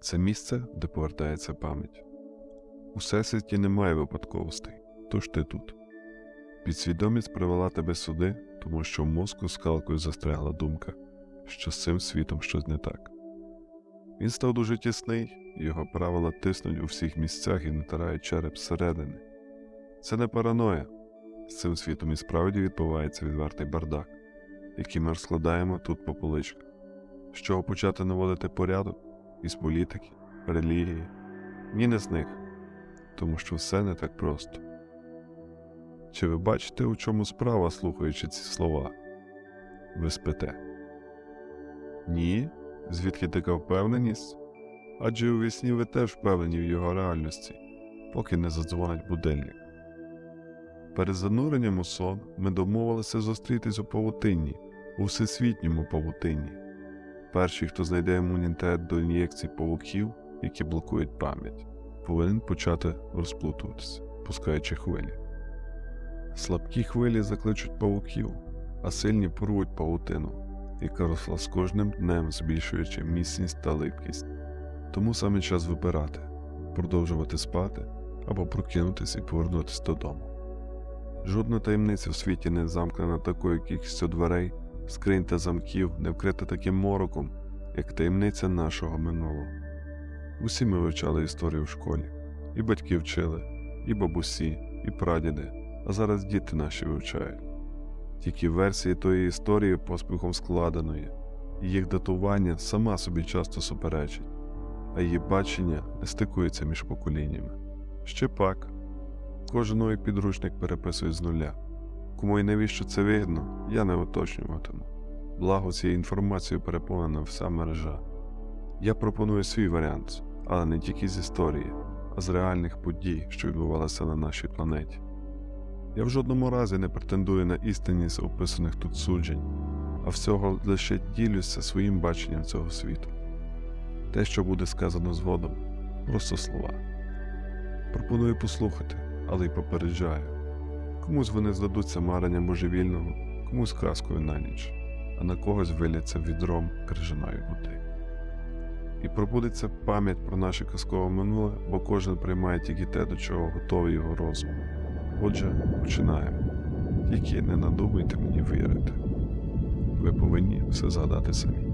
це місце, де повертається пам'ять. У всесвіті немає випадковостей, тож ти тут. Підсвідомість привела тебе сюди, тому що в мозку скалкою застрягла думка, що з цим світом щось не так. Він став дуже тісний, його правила тиснуть у всіх місцях і натирають череп зсередини. Це не параноя. З цим світом і справді відбувається відвертий бардак, який ми розкладаємо тут по поличках. З чого почати наводити порядок? Із політики, релігії? Ні, не з них, тому що все не так просто. Чи ви бачите, у чому справа, слухаючи ці слова? Ви спите? Ні? Звідки така впевненість? Адже у вісні ви теж впевнені в його реальності, поки не задзвонить будильник. Перед зануренням у сон ми домовилися зустрітись у павутинні, у всесвітньому павутинні. Перший, хто знайде імунітет до ін'єкцій павуків, які блокують пам'ять, повинен почати розплутуватися, пускаючи хвилі. Слабкі хвилі закличуть павуків, а сильні порвуть павутину, яка росла з кожним днем, збільшуючи міцність та липкість. Тому саме час вибирати, продовжувати спати або прокинутися і повернутися додому. Жодна таємниця в світі не замкнена такою кількістю дверей, скринь та замків, не вкрита таким мороком, як таємниця нашого минулого. Усі ми вивчали історію в школі, і батьки вчили, і бабусі, і прадіди, а зараз діти наші вивчають. Тільки версії тої історії поспіхом складеної, і їх датування сама собі часто суперечить, а її бачення не стикується між поколіннями. Ще пак, кожен новий підручник переписує з нуля. Кому і навіщо це вигідно, я не уточнюватиму. Благо цією інформацією переповнена вся мережа. Я пропоную свій варіант, але не тільки з історії, а з реальних подій, що відбувалися на нашій планеті. Я в жодному разі не претендую на істинність описаних тут суджень, а всього лише ділюся своїм баченням цього світу. Те, що буде сказано згодом, просто слова. Пропоную послухати, але й попереджаю. Комусь вони здадуться маренням божевільного, комусь казкою на ніч, а на когось виляться відром крижаної води. І пробудеться пам'ять про наше казкове минуле, бо кожен приймає тільки те, до чого готовий його розум. Отже, починаємо. Тільки не надумайте мені вірити. Ви повинні все згадати самі.